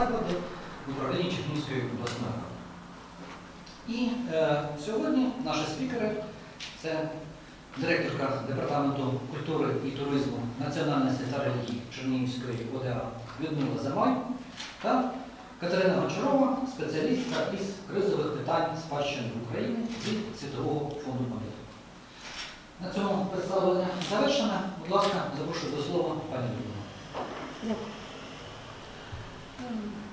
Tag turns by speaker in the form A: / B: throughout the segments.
A: заклади в управлінні Чернігівської обласної ради. І е, сьогодні наші спікери це директорка Департаменту культури і туризму національності та Чернігівської ОДА Людмила Замай та Катерина Гончарова, спеціалістка із кризових питань спадщини України від Світового фонду пам'яток. На цьому представлення завершено. Будь ласка, запрошую до слова пані Людмила.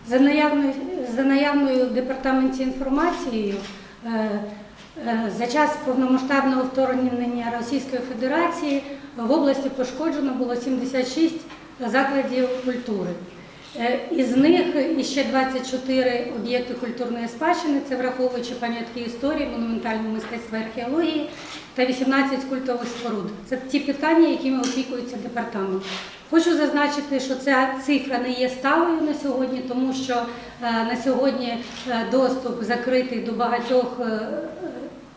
B: За наявною, за наявною в департаменті інформацією, е, е, за час повномасштабного вторгнення Російської Федерації в області пошкоджено було 76 закладів культури. Е, Із них іще 24 об'єкти культурної спадщини, це враховуючи пам'ятки історії, монументального мистецтва археології та 18 культових споруд. Це ті питання, якими опікується департамент. Хочу зазначити, що ця цифра не є сталою на сьогодні, тому що е, на сьогодні е, доступ закритий до багатьох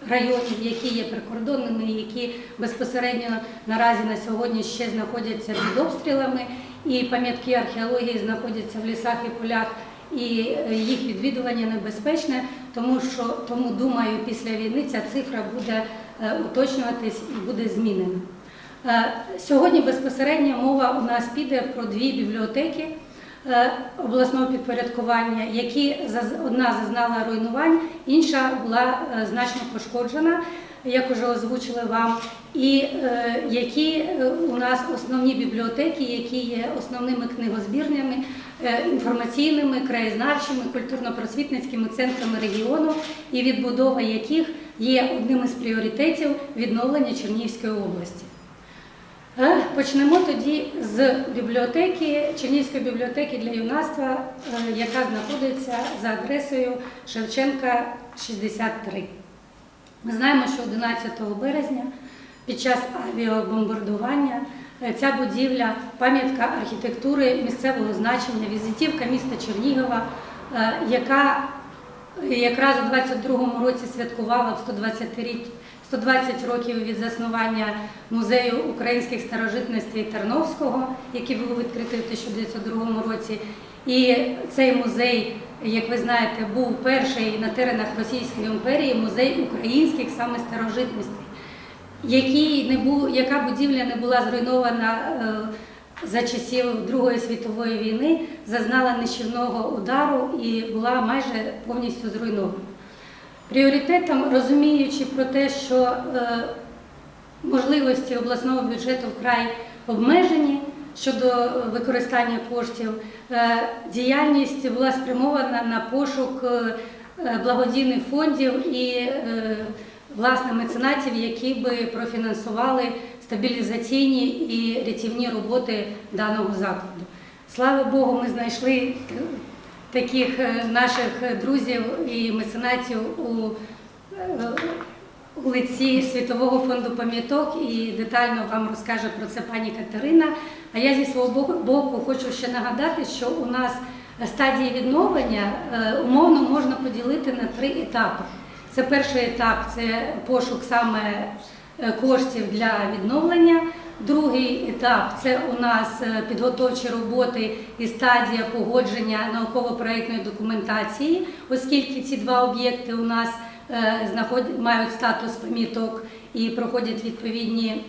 B: районів, які є прикордонними, які безпосередньо наразі на сьогодні ще знаходяться під обстрілами, і пам'ятки археології знаходяться в лісах і полях. І е, їх відвідування небезпечне, тому що тому думаю, після війни ця цифра буде е, уточнюватись і буде змінена. Е, Сьогодні безпосередньо мова у нас піде про дві бібліотеки обласного підпорядкування, які одна зазнала руйнувань, інша була значно пошкоджена, як уже озвучили вам, і е, які е, у нас основні бібліотеки, які є основними книгозбірнями, е, інформаційними, краєзнавчими, культурно-просвітницькими центрами регіону, і відбудова яких є одним із пріоритетів відновлення Чернігівської області. Почнемо тоді з бібліотеки, Чернігівської бібліотеки для юнацтва, яка знаходиться за адресою Шевченка 63. Ми знаємо, що 11 березня під час авіабомбардування е, ця будівля, пам'ятка архітектури місцевого значення, візитівка міста Чернігова, е, яка якраз у 22-му році святкувала в 120 рік 120 років від заснування музею українських старожитностей Тарновського, який був відкритий у 1902 році. І цей музей, як ви знаєте, був перший на теренах Російської імперії музей українських саме старожитностей, який не був, яка будівля не була зруйнована е, за часів Другої світової війни, зазнала нищівного удару і була майже повністю зруйнована. Пріоритетом, розуміючи про те, що е, можливості обласного бюджету вкрай обмежені щодо використання коштів, е, діяльність була спрямована на пошук е, благодійних фондів і е, власне меценатів, які би профінансували стабілізаційні і рятівні роботи даного закладу. Слава Богу, ми знайшли таких наших друзів і меценатів у, у лиці Світового фонду пам'яток і детально вам розкаже про це пані Катерина. А я зі свого боку- хочу ще нагадати, що у нас стадії відновлення е, умовно можна поділити на три етапи. Це перший етап це пошук саме е, коштів для відновлення. Другий етап це у нас е, підготовчі роботи і стадія погодження науково-проєктної документації, оскільки ці два об'єкти у нас мають статус пам'яток і проходять відповідні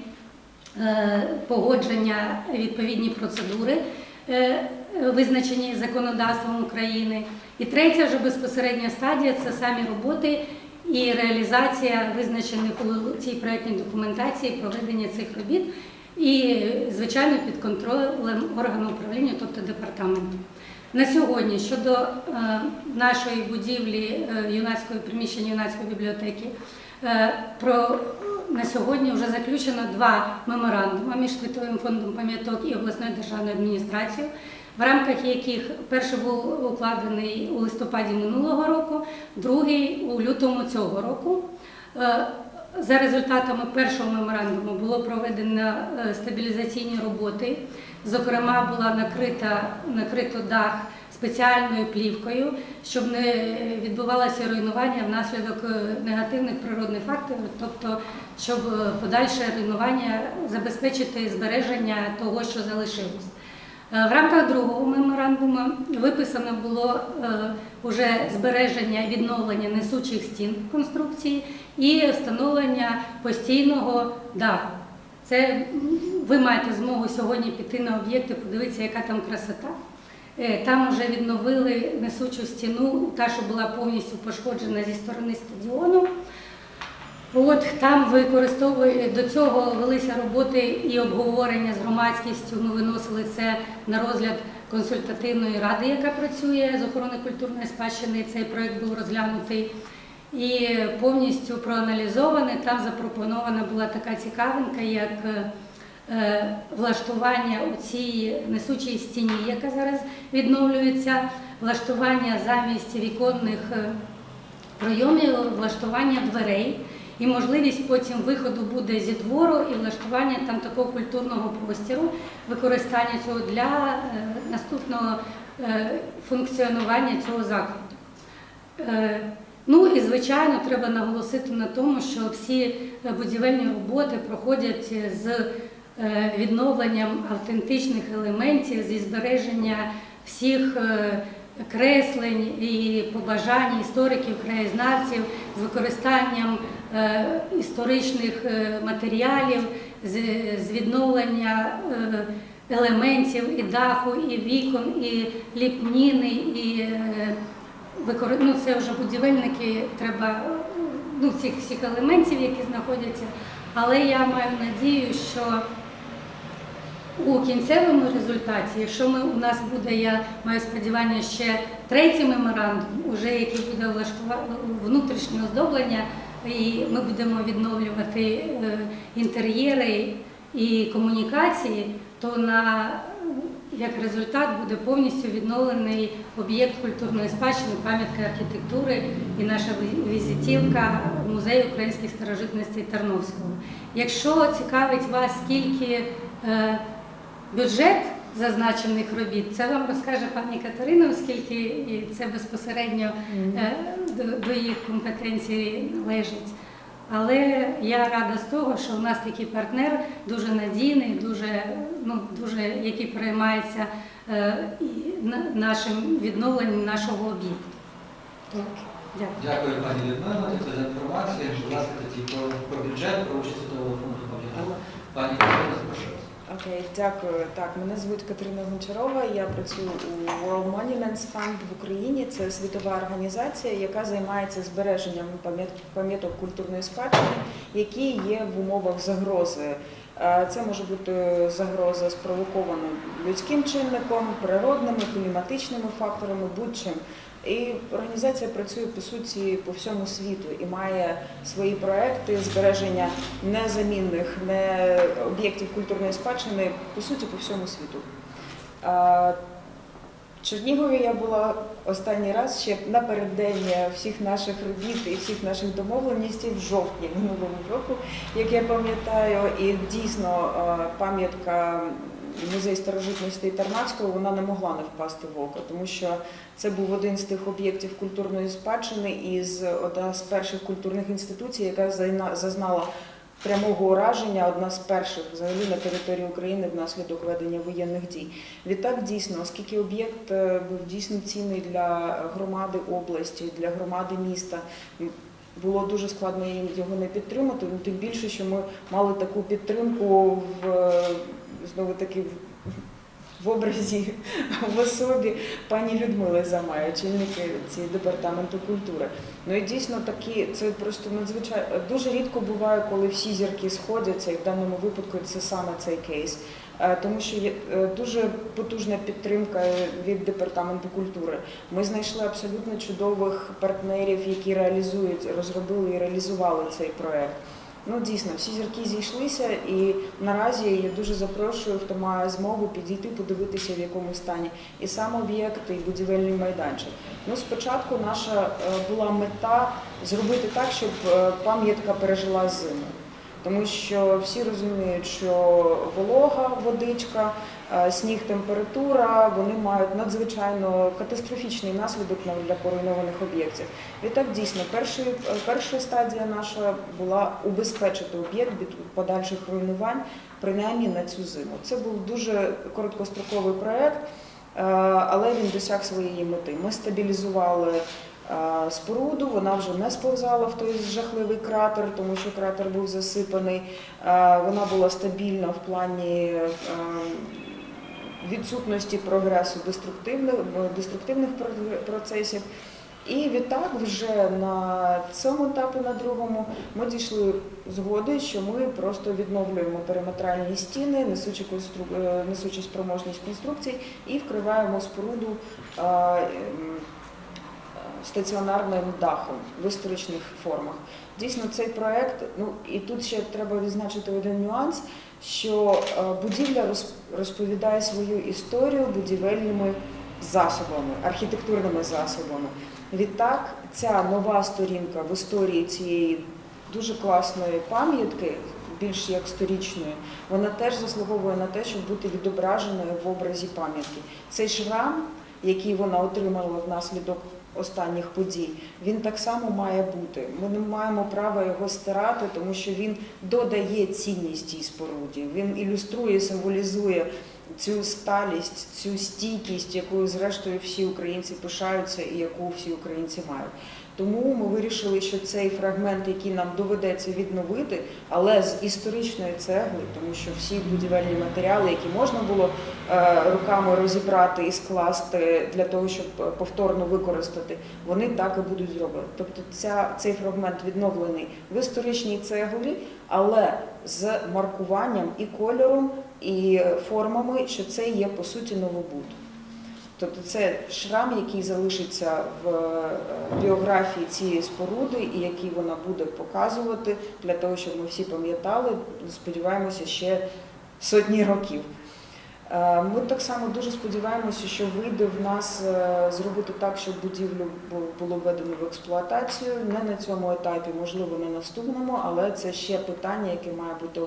B: е, погодження, відповідні процедури, е, е, визначені законодавством України. І третя вже безпосередня стадія це самі роботи і реалізація визначених у цій проєктній документації, проведення цих робіт. І, звичайно, під контролем органу управління, тобто департаменту. На сьогодні щодо е, нашої будівлі е, юнацької приміщення юнацької бібліотеки, е, про на сьогодні вже заключено два меморандуми між Світовим фондом пам'яток і обласною державною адміністрацією, в рамках яких перший був укладений у листопаді минулого року, другий у лютому цього року. Е, За результатами першого меморандуму було проведено е, стабілізаційні роботи. Зокрема, була накрита накрито дах спеціальною плівкою, щоб не відбувалося руйнування внаслідок е, негативних природних факторів, тобто щоб е, подальше руйнування забезпечити збереження того, що залишилось. Е, В рамках другого меморандуму виписано було е, уже збереження і відновлення несучих стін конструкції і встановлення постійного даху. Це ви маєте змогу сьогодні піти на об'єкти, подивитися, яка там красота. Е, Там вже відновили несучу стіну, та, що була повністю пошкоджена зі сторони стадіону. От там використовує до цього велися роботи і обговорення з громадськістю. Ми виносили це на розгляд консультативної ради, яка працює з охорони культурної спадщини. Цей проект був розглянутий і повністю проаналізований. Там запропонована була така цікавинка, як е, влаштування у цій несучій стіні, яка зараз відновлюється, влаштування замість віконних. е, прийомів влаштування дверей і можливість потім виходу буде зі двору і влаштування там такого культурного простіру, використання цього для е, наступного е, функціонування цього закладу. Е, Ну і звичайно, треба наголосити на тому, що всі будівельні роботи проходять з відновленням автентичних елементів, зі збереження всіх креслень і побажань істориків, краєзнавців, з використанням історичних е, матеріалів, з, відновлення е, елементів і даху, і вікон, і ліпніни, і е, ну, це вже будівельники, треба ну, цих всіх елементів, які знаходяться. Але я маю надію, що у кінцевому результаті, якщо ми, у нас буде, я маю сподівання, ще третій меморандум, уже який буде влаштувати внутрішнє оздоблення, і ми будемо відновлювати е, інтер'єри і комунікації, то на як результат буде повністю відновлений об'єкт культурної спадщини, пам'ятка архітектури і наша ві- візитівка музею українських старожитностей Тарновського. Якщо цікавить вас, скільки е, бюджет зазначених робіт, це вам розкаже пані Катерина, оскільки і це безпосередньо е, до, до їх компетенції належить. Але я рада з того, що у нас такий партнер дуже надійний, дуже, ну, дуже, який переймається е, нашим відновленням нашого об'єкту. Так, Дякую.
A: Дякую, пані Людмила, за інформацію. Будь ласка, тоді про, про бюджет, про участь Світового фонду пам'яток. Пані Катерина, запрошую. вас.
C: Окей, дякую. Так, мене звуть Катерина Гончарова. Я працюю у World Monuments Fund в Україні. Це світова організація, яка займається збереженням пам'яток культурної спадщини, які є в умовах загрози. Е, Це може бути загроза спровокована людським чинником, природними, кліматичними факторами, будь-чим. І організація працює по суті по всьому світу і має свої проекти збереження незамінних не об'єктів культурної спадщини по суті по всьому світу. В Чернігові я була останній раз ще напереддень всіх наших робіт і всіх наших домовленостей в жовтні минулого року, як я пам'ятаю, і дійсно пам'ятка музей старожитностей Тарнацького вона не могла не впасти в око, тому що це був один з тих об'єктів культурної спадщини і одна з перших культурних інституцій, яка зазнала прямого ураження, одна з перших взагалі на території України внаслідок ведення воєнних дій. Відтак дійсно, оскільки об'єкт е, був дійсно цінний для громади області, для громади міста. Було дуже складно їм його не підтримати, тим більше, що ми мали таку підтримку в знову таки в- образі в особі пані Людмили Замай, очільники цієї департаменту культури. Ну і дійсно такі, це просто надзвичайно дуже рідко буває, коли всі зірки сходяться, і в даному випадку це саме цей кейс. Е, Тому що є е, дуже потужна підтримка від департаменту культури. Ми знайшли абсолютно чудових партнерів, які реалізують, розробили і реалізували цей проект. Ну дійсно, всі зірки зійшлися, і наразі я дуже запрошую, хто має змогу підійти, подивитися, в якому стані і сам об'єкт, і будівельний майданчик. Ну, спочатку наша е, була мета зробити так, щоб е, пам'ятка пережила зиму. Тому що всі розуміють, що волога, водичка, сніг, температура, вони мають надзвичайно катастрофічний наслідок для поруйнованих об'єктів. Відтак дійсно перший, е, перша стадія наша була убезпечити об'єкт від подальших руйнувань, принаймні на цю зиму. Це був дуже короткостроковий проект, е, але він досяг своєї мети. Ми стабілізували е, споруду, вона вже не сповзала в той жахливий кратер, тому що кратер був засипаний. Е, Вона була стабільна в плані е, відсутності прогресу деструктивних, деструктивних про- процесів. І відтак вже на цьому етапі, на другому, ми дійшли згоди, що ми просто відновлюємо периметральні стіни, несучі, констру... е, несучі спроможність конструкцій і вкриваємо споруду е, стаціонарним дахом в історичних формах. Дійсно, цей проект, ну і тут ще треба відзначити один нюанс, що е, будівля роз- розповідає свою історію будівельними засобами, архітектурними засобами. Відтак, ця нова сторінка в історії цієї дуже класної пам'ятки, більш як сторічної, вона теж заслуговує на те, щоб бути відображеною в образі пам'ятки. Цей шрам, який вона отримала внаслідок останніх подій, він так само має бути. Ми не маємо права його стирати, тому що він додає цінність тій споруді. Він ілюструє, символізує цю сталість, цю стійкість, якою зрештою всі українці пишаються і яку всі українці мають. Тому ми вирішили, що цей фрагмент, який нам доведеться відновити, але з історичної цегли, тому що всі будівельні матеріали, які можна було е, руками розібрати і скласти для того, щоб повторно використати, вони так і будуть зроблені. Тобто ця, цей фрагмент відновлений в історичній цеглі, але з маркуванням і кольором, і формами, що це є по суті новобуд. Тобто це шрам, який залишиться в е, біографії цієї споруди, і який вона буде показувати для того, щоб ми всі пам'ятали, сподіваємося, ще сотні років. Е, Ми так само дуже сподіваємося, що вийде в нас е, зробити так, щоб будівлю було введено в експлуатацію. Не на цьому етапі, можливо, на наступному, але це ще питання, яке має бути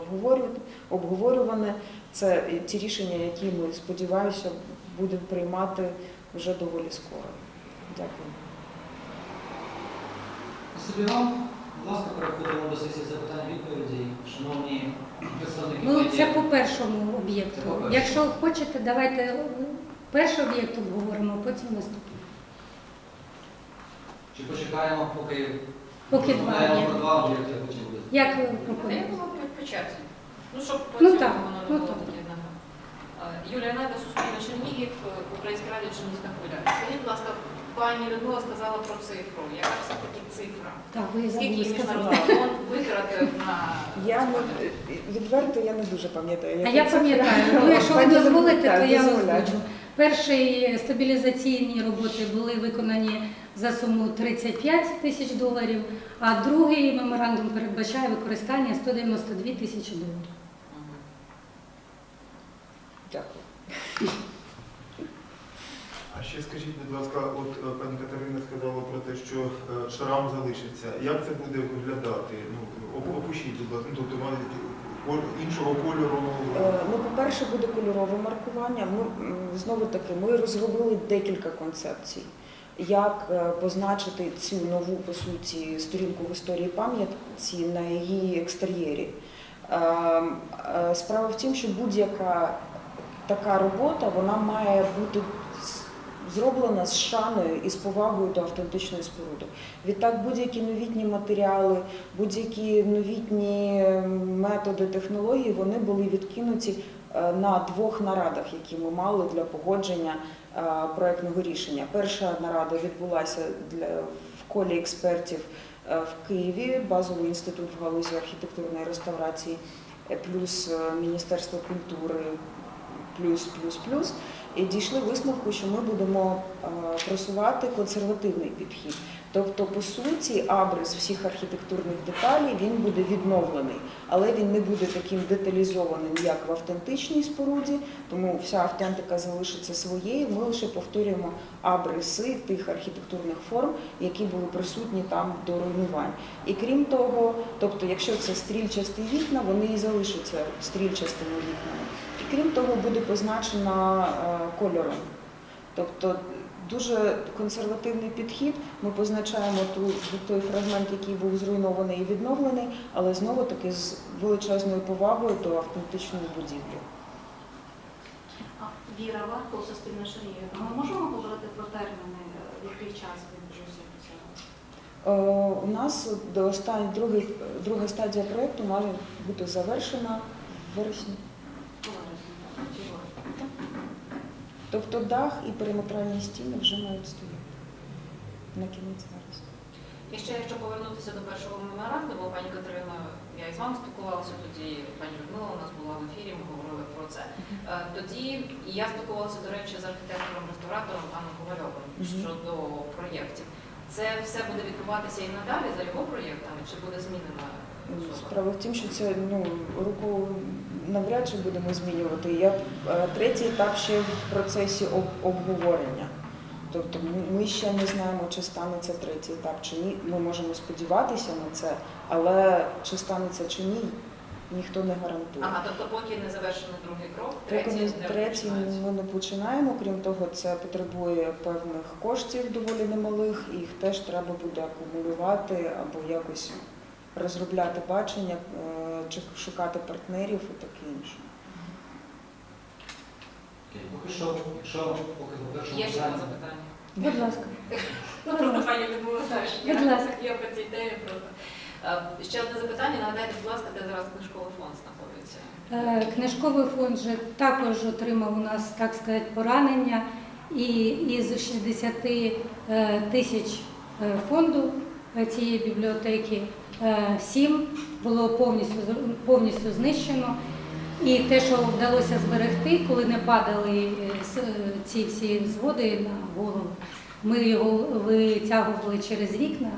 C: обговорюване. Це ті рішення, які ми сподіваюся будемо приймати вже доволі скоро. Дякую.
A: Спасибі вам. Будь ласка, переходимо до сесії запитань відповіді. Шановні представники
B: Ну, це по першому об'єкту.
A: По.
B: Якщо хочете, давайте е, перший об'єкт обговоримо, а потім наступний.
A: Чи почекаємо, поки
B: Поки два об'єкти.
A: про два об'єкти, а потім буде.
B: Як ви пропонуєте?
D: думаю, по черзі. Ну, щоб
B: Ну,
D: потім
B: так,
D: воно
B: ну,
D: було
B: так.
D: тоді одного. Е, Юлія Найда, Суспільне Чернігів, е, Українська радіо Чернігівська хвиля. Скажіть, будь ласка, пані Людмила сказала про цифру. Яка все-таки цифра?
B: Так, ви
D: Скільки
B: забули сказати.
D: міжнародний фонд витратив на
C: Я не відверто я не дуже пам'ятаю.
B: А
C: яка
B: я
C: цифра.
B: пам'ятаю, ну якщо ви
C: Пані
B: дозволите, то я
C: дозволяю.
B: озвучу. Перші стабілізаційні роботи були виконані за суму 35 тисяч доларів, а другий меморандум передбачає використання 192 тисячі доларів.
C: Дякую.
E: А ще скажіть, будь ласка, от е, пані Катерина сказала про те, що е, шрам залишиться. Як це буде виглядати? Ну, оп- опишіть, будь ласка, ну, тобто іншого кольору.
C: Е, Ну, по-перше, буде кольорове маркування. Ми знову таки ми розробили декілька концепцій. Як позначити цю нову по суті сторінку в історії пам'ятці на її екстер'єрі? Е, е, Справа в тім, що будь-яка така робота вона має бути зроблена з шаною і з повагою до автентичної споруди. Відтак, будь-які новітні матеріали, будь-які новітні е, методи, технології, вони були відкинуті е, на двох нарадах, які ми мали для погодження е, проектного рішення. Перша нарада відбулася для в колі експертів е, в Києві, базовий інститут в галузі архітектурної реставрації, плюс Міністерство культури, плюс, плюс, плюс. І дійшли висновку, що ми будемо е, просувати консервативний підхід. Тобто, по суті, абрис всіх архітектурних деталей він буде відновлений, але він не буде таким деталізованим, як в автентичній споруді, тому вся автентика залишиться своєю. Ми лише повторюємо абриси тих архітектурних форм, які були присутні там до руйнувань. І крім того, тобто, якщо це стрільчасті вікна, вони і залишаться стрільчастими вікнами. Крім того, буде позначена е, кольором. Тобто дуже консервативний підхід. Ми позначаємо ту, той фрагмент, який був зруйнований і відновлений, але знову таки з величезною повагою до автентичної будівлі.
F: Віра Варко, Суспільне Чернігів. Ми можемо говорити про терміни, в який час відбудеться цього?
C: Е, У нас до останньої друга стадія проєкту має бути завершена в вересні. Тобто дах і периметральні стіни вже мають стояти на кінець вересня.
D: І ще якщо повернутися до першого меморандуму, пані Катерина, я із вами спілкувалася тоді, пані Людмила у нас була в ефірі, ми говорили про це. Е, Тоді я спілкувалася, до речі, з архітектором-реставратором паном Ковальовим щодо проєктів. Це все буде відбуватися і надалі за його проєктами, чи буде змінена?
C: Справа в тім, що це ну, руку навряд чи будемо змінювати. Я, е, третій етап ще в процесі об- обговорення. Тобто ми- ще не знаємо, чи станеться третій етап чи ні. Ми можемо сподіватися на це, але чи станеться чи ні, ніхто не гарантує.
D: Ага, тобто поки не завершений другий крок, третій
C: третій ми не починаємо. Крім того, це потребує певних коштів доволі немалих, і їх теж треба буде акумулювати або якось розробляти бачення, е, чи шукати партнерів і таке інше.
A: Поки що, якщо поки по першому
D: Є ще запитання?
B: Будь ласка.
D: Ну, просто пані Людмила, знаєш, я,
B: Будь ласка.
D: я по цій темі просто. Е, Ще одне запитання, нагадайте, будь ласка, де зараз книжковий фонд знаходиться?
B: Е, Книжковий фонд же також отримав у нас, так сказати, поранення. І із 60 е, тисяч е, фонду е, цієї бібліотеки сім було повністю повністю знищено. І те, що вдалося зберегти, коли не падали е, е, ці всі зводи на голову, ми його витягували через вікна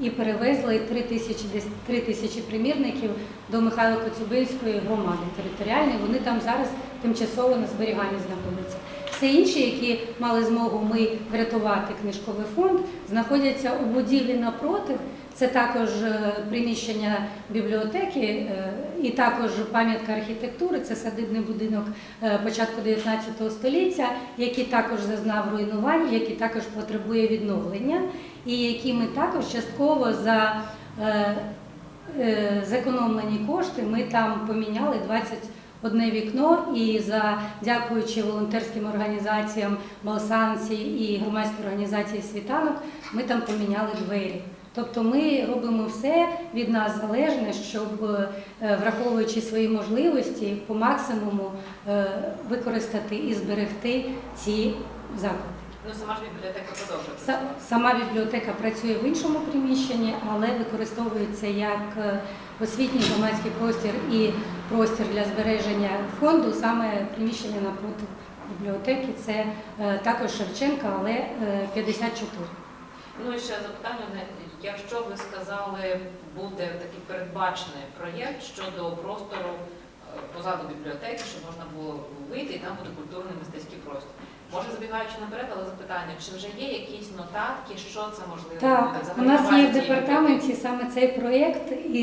B: і перевезли 3 тисячі, десь 3 тисячі примірників до Михайло Коцюбинської громади територіальної. Вони там зараз тимчасово на зберіганні знаходяться. Все інші, які мали змогу ми врятувати книжковий фонд, знаходяться у будівлі напроти. Це також е, приміщення бібліотеки е, і також пам'ятка архітектури. Це садибний будинок е, початку 19 століття, який також зазнав руйнувань, який також потребує відновлення, і які ми також частково за зекономлені кошти ми там поміняли 21 вікно і за дякуючи волонтерським організаціям Балсанці і громадській організації Світанок, ми там поміняли двері. Тобто ми робимо все від нас залежне, щоб е, враховуючи свої можливості, по максимуму е, використати і зберегти ці заклади.
D: Ну, сама ж бібліотека продовжує.
B: Сама бібліотека працює в іншому приміщенні, але використовується як е, освітній громадський простір і простір для збереження фонду, саме приміщення напроти бібліотеки. Це е, також Шевченка, але е, 54.
D: Ну і ще запитання. Якщо ви сказали, буде такий передбачений проєкт щодо простору е, позаду бібліотеки, щоб можна було вийти і там буде культурний мистецький простір. Може, забігаючи наперед, але запитання, чи вже є якісь нотатки, що це можливо
B: Так, у нас є в департаменті саме цей проєкт, і,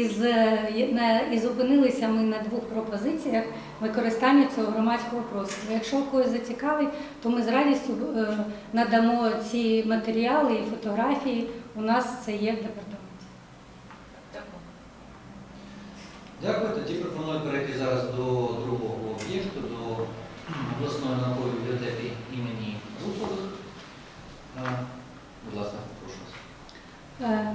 B: і зупинилися ми на двох пропозиціях використання цього громадського простору. Якщо когось зацікавить, то ми з радістю е, надамо ці матеріали і фотографії. У нас це є в департаменті.
D: Дякую.
A: Дякую. Тоді пропоную перейти зараз до другого об'єкту, до обласної наукової бібліотеки імені Русових. Е, Будь ласка, прошу вас.
B: Е,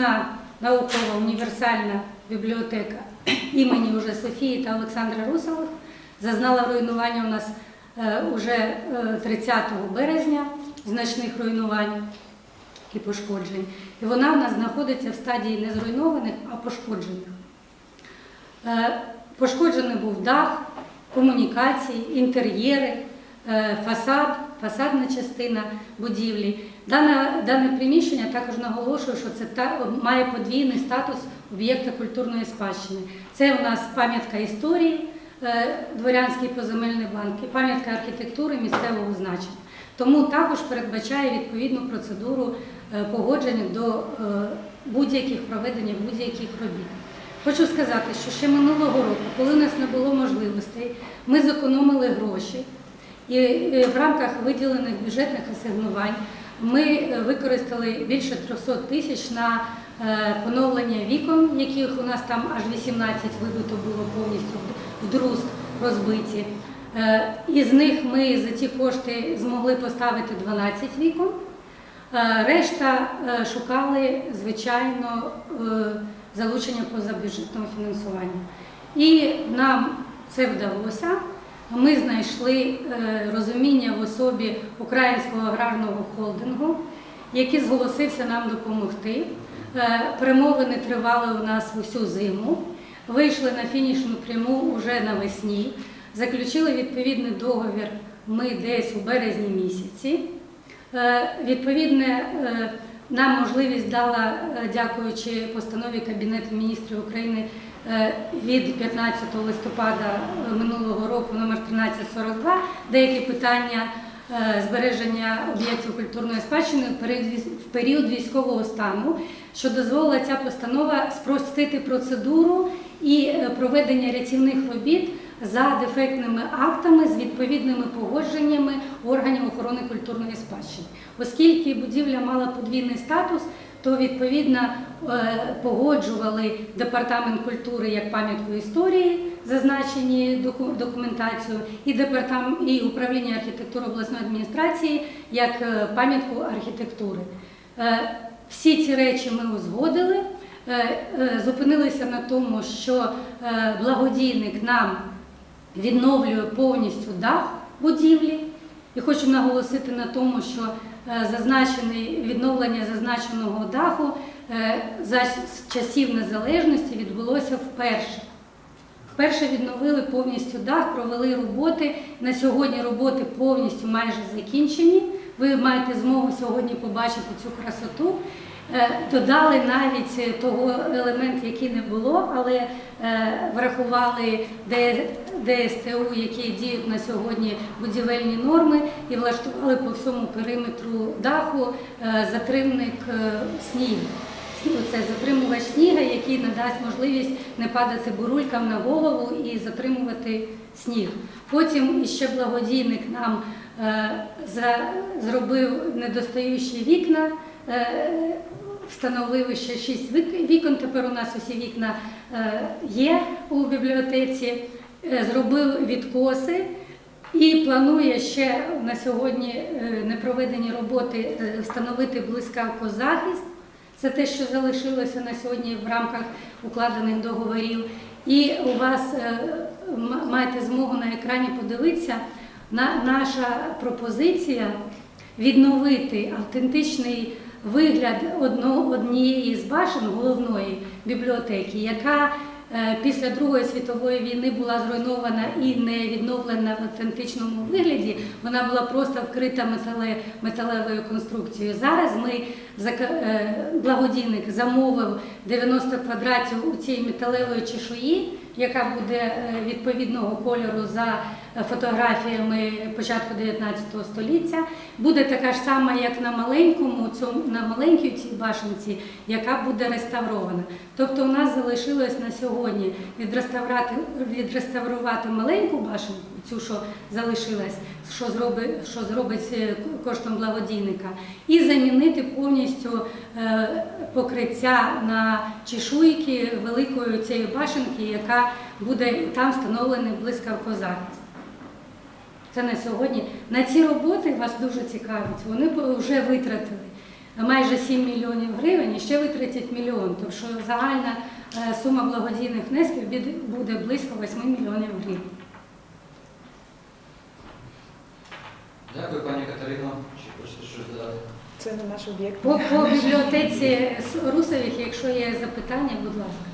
B: Обласна наукова універсальна бібліотека імені уже Софії та Олександра Русових зазнала руйнування у нас е, уже е, 30 березня, значних руйнувань і пошкоджень. І вона в нас знаходиться в стадії не зруйнованих, а пошкоджених. Е, Пошкоджений був дах, комунікації, інтер'єри, е, фасад, фасадна частина будівлі. Дане, дане приміщення також наголошую, що це та, має подвійний статус об'єкта культурної спадщини. Це у нас пам'ятка історії, е, дворянський поземельний банк і пам'ятка архітектури місцевого значення. Тому також передбачає відповідну процедуру е, погодження до е, будь-яких проведення будь-яких робіт. Хочу сказати, що ще минулого року, коли у нас не було можливостей, ми зекономили гроші і в рамках виділених бюджетних асигнувань ми е, використали більше 300 тисяч на е, поновлення вікон, яких у нас там аж 18 вибито було повністю в друзк розбиті. Е, Із них ми за ці кошти змогли поставити 12 вікон. Решта шукали, звичайно, залучення позабюджетного фінансування. І нам це вдалося. Ми знайшли е, розуміння в особі Українського аграрного холдингу, який зголосився нам допомогти. Е, Перемовини тривали у нас усю зиму. Вийшли на фінішну пряму вже навесні. Заключили відповідний договір ми десь у березні місяці. Е, Відповідне, нам можливість дала, дякуючи постанові Кабінету міністрів України від 15 листопада е, минулого року номер 1342 деякі питання е, збереження об'єктів культурної спадщини в період військового стану, що дозволила ця постанова спростити процедуру і е, проведення рятівних робіт за дефектними актами з відповідними погодженнями органів охорони культурної спадщини. Оскільки будівля мала подвійний статус, то відповідно е, погоджували департамент культури як пам'ятку історії, зазначені доку- документацію, і департамент і управління архітектури обласної адміністрації як е, пам'ятку архітектури. Е, Всі ці речі ми узгодили. Зупинилися на тому, що благодійник нам відновлює повністю дах будівлі. І хочу наголосити на тому, що е, зазначене відновлення зазначеного даху е, за часів незалежності відбулося вперше. Вперше відновили повністю дах, провели роботи. На сьогодні роботи повністю майже закінчені. Ви маєте змогу сьогодні побачити цю красоту. Е, Додали навіть того елемент, який не було, але е, врахували ДСТУ, які діють на сьогодні будівельні норми, і влаштували по всьому периметру даху е, затримник снігу. Це затримувач сніга, який надасть можливість не падати бурулькам на голову і затримувати сніг. Потім ще благодійник нам зробив недостаючі вікна, встановив ще шість вікон. Тепер у нас усі вікна е, є у бібліотеці, Е, зробив відкоси. І планує ще на сьогодні е, непроведені роботи встановити блискавкозахист. Це те, що залишилося на сьогодні в рамках укладених договорів. І у вас маєте змогу на екрані подивитися на наша пропозиція відновити автентичний вигляд одно, однієї з башен головної бібліотеки, яка е, після Другої світової війни була зруйнована і не відновлена в автентичному вигляді. Вона була просто вкрита метале, металевою конструкцією. Зараз ми е, благодійник замовив 90 квадратів у цій металевої чешуї, яка буде е, відповідного кольору за фотографіями початку 19 століття. Буде така ж сама, як на маленькому, цьому на маленькій цій башенці, яка буде реставрована. Тобто, у нас залишилось на сьогодні відреставрувати, відреставрувати маленьку башенку, цю, що залишилась, що зробить, що зробить е, коштом благодійника, і замінити повністю е, покриття на чешуйки великої цієї башенки, яка буде там встановлений блискавкозахист. Це на сьогодні. На ці роботи вас дуже цікавить. Вони вже витратили майже 7 мільйонів гривень і ще витратять мільйон. Тобто що загальна е, сума благодійних внесків буде- буде близько 8 мільйонів гривень.
A: Дякую, пані Катерино. Чи хочете щось додати?
C: Це не наш об'єкт.
B: По, по бібліотеці Русових, якщо є запитання, будь ласка.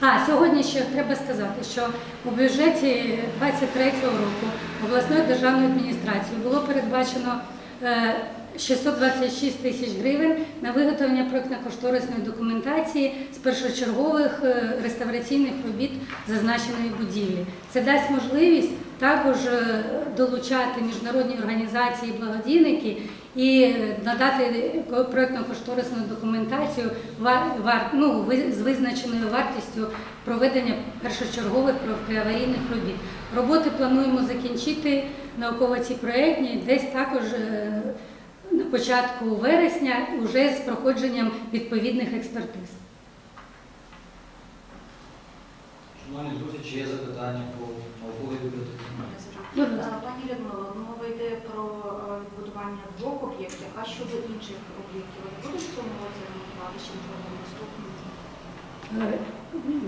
B: А, сьогодні ще треба сказати, що у бюджеті 23 року обласної державної адміністрації було передбачено е, 626 тисяч гривень на виготовлення проєктно-кошторисної документації з першочергових е, реставраційних робіт зазначеної будівлі. Це дасть можливість також е, долучати міжнародні організації благодійники і е, надати проєктно-кошторисну документацію ну, з визначеною вартістю проведення першочергових аварійних робіт. Роботи плануємо закінчити науково-ці проєктні десь також е, на початку вересня, вже з проходженням відповідних експертиз.
A: Шановні друзі, чи є запитання по науковій бібліотеці?
B: Будь
F: Е,
B: ласка.
F: Пані Людмила, мова йде про е, відбудування двох об'єктів, а щодо інших об'єктів, вони будуть в цьому році ремонтувати чи можливо наступному?
B: Е,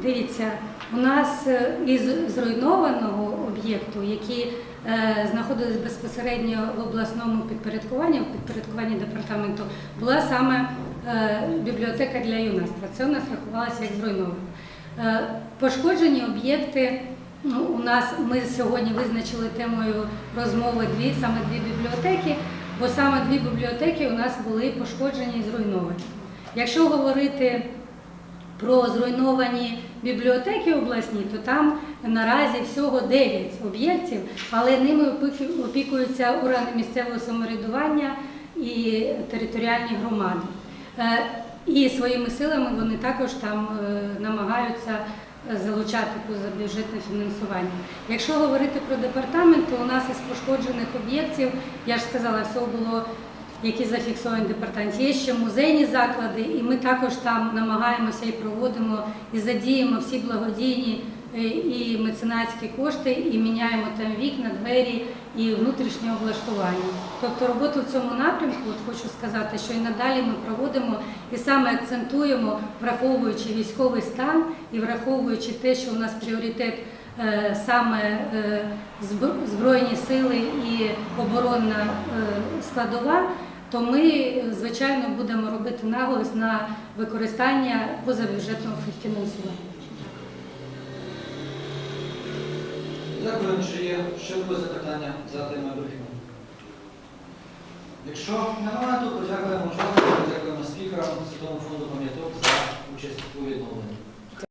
B: Дивіться, у нас е, із зруйнованого об'єкту, які е, знаходились безпосередньо в обласному підпорядкуванні, в підпорядкуванні департаменту, була саме бібліотека для юнацтва. Це у нас рахувалося як зруйновано. Е, Пошкоджені об'єкти. Ну, у нас ми сьогодні визначили темою розмови дві саме дві бібліотеки, бо саме дві бібліотеки у нас були пошкоджені і зруйновані. Якщо говорити про зруйновані бібліотеки обласні, то там наразі всього 9 об'єктів, але ними опікуються органи місцевого самоврядування і територіальні громади. Е, І своїми силами вони також там е, намагаються залучати позабюджетне фінансування. Якщо говорити про департамент, то у нас із пошкоджених об'єктів, я ж сказала, всього було які зафіксовані в департаменті. Є ще музейні заклади, і ми також там намагаємося і проводимо і задіємо всі благодійні е, і меценатські кошти, і міняємо там вікна, двері і внутрішнє облаштування. Тобто роботу в цьому напрямку, от хочу сказати, що і надалі ми проводимо і саме акцентуємо, враховуючи військовий стан і враховуючи те, що у нас пріоритет е, саме е, збройні сили і оборонна е, складова, то ми, звичайно, будемо робити наголос на використання позабюджетного фінансування.
A: Дякую, чи є ще будуть запитання за темою брифінгу? Якщо немає, то подякуємо учасникам, дякуємо спікерам Світовому фонду пам'яток за участь у відновленні.